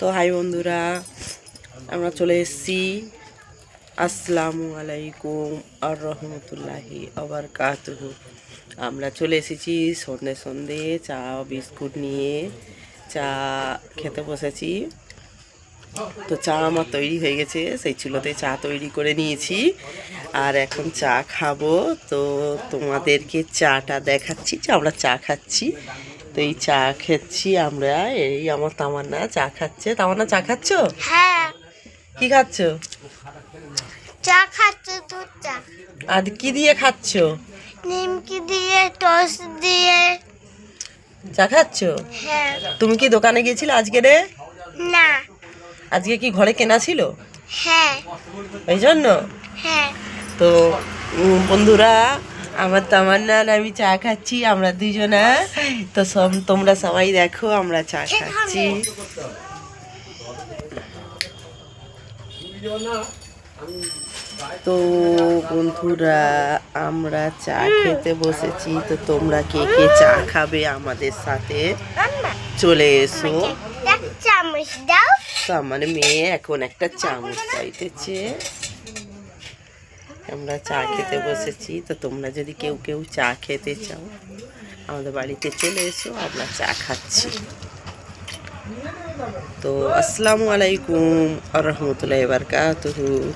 তো হাই বন্ধুরা, আমরা চলে এসেছি। আসসালামু আলাইকুম আর রহমতুল্লাহি আবার কাতুহু আমরা চলে এসেছি সন্ধে সন্ধে চা, বিস্কুট নিয়ে। চা খেতে বসেছি। তো চা আমার তৈরি হয়ে গেছে, সেই চুলোতে চা তৈরি করে নিয়েছি। আর এখন চা খাব। তো তোমাদেরকে চাটা দেখাচ্ছি যে আমরা চা খাচ্ছি। তো এই চা খাচ্ছি আমরা। এই আমার তামান্না চা খাচ্ছে। তামান্না চা খাচ্ছ? হ্যাঁ। কি খাচ্ছ? চা খাচ্ছে দুধ চা। আর কি দিয়ে খাচ্ছ? নিমকি দিয়ে টোস্ট দিয়ে। চা খাচ্ছ? হ্যাঁ। তুমি কি দোকানে গিয়েছিলে আজকে রে? না। আজকে কি ঘরে কেনা ছিল? হ্যাঁ। এই জন্য? হ্যাঁ। তো বন্ধুরা আমার তামান্না আর আমি চা খাচ্ছি আমরা দুজনা। তো সব তোমরা সবাই দেখো আমরা চা খাচ্ছি। তো বন্ধুরা আমরা চা খেতে বসেছি। তো তোমরা কে কে চা খাবে আমাদের সাথে? চলে এসো। তো আমার মেয়ে এখন একটা চামচ চাইতেছে। আমরা চা খেতে বসেছি। তো তোমরা যদি কেউ কেউ চা খেতে চাও, আমাদের বাড়িতে চলে এসো, আমরা চা খাচ্ছি। তো আসসালামু আলাইকুম আ রহমতুল্লাহ বারকাতুহু।